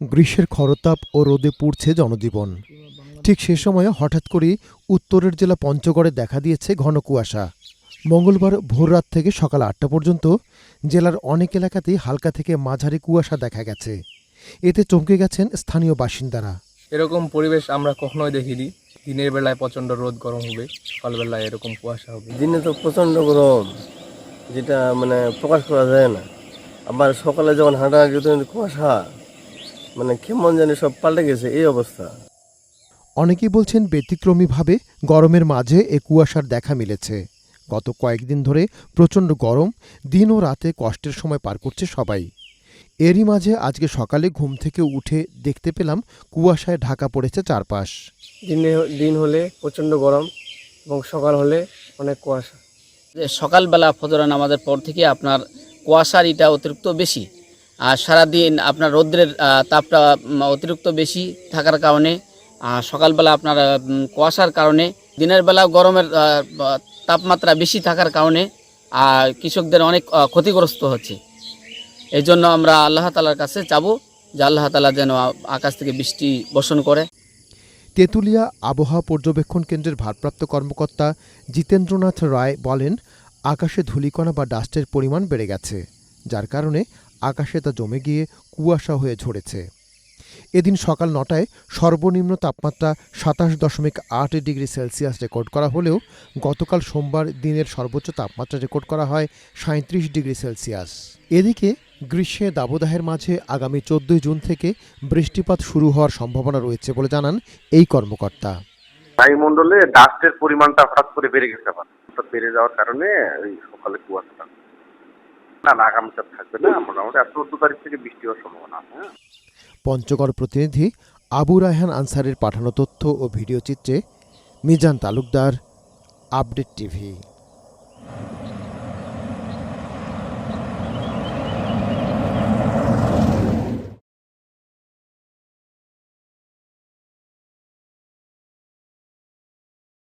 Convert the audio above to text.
গ্রীষ্মের খরতাপ ও রোদে পুড়ছে জনজীবন। ঠিক সে সময়ে হঠাৎ করেই উত্তরের জেলা পঞ্চগড়ে দেখা দিয়েছে ঘন কুয়াশা। মঙ্গলবার ভোররাত থেকে সকাল আটটা পর্যন্ত জেলার অনেক এলাকাতেই হালকা থেকে মাঝারি কুয়াশা দেখা গেছে। এতে চমকে গেছেন স্থানীয় বাসিন্দারা। এরকম পরিবেশ আমরা কখনোই দেখিনি। দিনের বেলায় প্রচণ্ড রোদ গরম হবে সকালবেলায় এরকম কুয়াশা হবে। দিনে তো প্রচণ্ড গরম যেটা মানে প্রকাশ করা যায় না। আবার সকালে যখন তখন কুয়াশা মানে কেমন জানি সব পাল্টে গেছে এই অবস্থা। অনেকেই বলছেন ব্যতিক্রমীভাবে গরমের মাঝে এ কুয়াশার দেখা মিলেছে। গত কয়েকদিন ধরে প্রচণ্ড গরম দিন ও রাতে কষ্টের সময় পার করছে সবাই। এরই মাঝে আজকে সকালে ঘুম থেকে উঠে দেখতে পেলাম কুয়াশায় ঢাকা পড়েছে চারপাশ। দিনে দিন হলে প্রচণ্ড গরম এবং সকাল হলে অনেক কুয়াশা। সকালবেলা ফজর আমাদের পর থেকে আপনার কুয়াশার ইটা অতিরিক্ত বেশি। আর সারাদিন আপনার রৌদ্রের তাপটা অতিরিক্ত বেশি থাকার কারণে সকালবেলা আপনার কুয়াশার কারণে, দিনের বেলা গরমের তাপমাত্রা বেশি থাকার কারণে কৃষকদের অনেক ক্ষতিগ্রস্ত হচ্ছে। এই জন্য আমরা আল্লাহ তালার কাছে চাবো যে আল্লাহ তালা যেন আকাশ থেকে বৃষ্টি বর্ষণ করে। তেঁতুলিয়া আবহাওয়া পর্যবেক্ষণ কেন্দ্রের ভারপ্রাপ্ত কর্মকর্তা জিতেন্দ্রনাথ রায় বলেন, আকাশে ধূলিকণা বা ডাস্টের পরিমাণ বেড়ে গেছে, যার কারণে আকাশে তা জমে গিয়ে কুয়াশা হয়ে ঝরেছে। এদিন সকাল নটায় সর্বনিম্ন তাপমাত্রা সাতাশ দশমিক আট ডিগ্রি সেলসিয়াস রেকর্ড করা হলেও গতকাল সোমবার দিনের সর্বোচ্চ তাপমাত্রা রেকর্ড করা হয় সাঁত্রিশ ডিগ্রি সেলসিয়াস। এদিকে গ্রীষ্মে দাবদাহের মাঝে আগামী চোদ্দই জুন থেকে বৃষ্টিপাত শুরু হওয়ার সম্ভাবনা রয়েছে বলে জানান এই কর্মকর্তা। বায়ুমণ্ডলে ডাস্টের পরিমাণটা হঠাৎ করে বেড়ে গেছে আবার। বেড়ে যাওয়ার কারণে সকালে কুয়াশাটা না না আগামীকাল থাকবে না, মোটামুটি আর চোদ্দ তারিখ থেকে বৃষ্টি হওয়ার সম্ভাবনা হ্যাঁ। পঞ্চগড় প্রতিনিধি আবু রায়হান আনসারের পাঠানো তথ্য ও ভিডিও চিত্রে মিজান তালুকদার, আপডেট টিভি।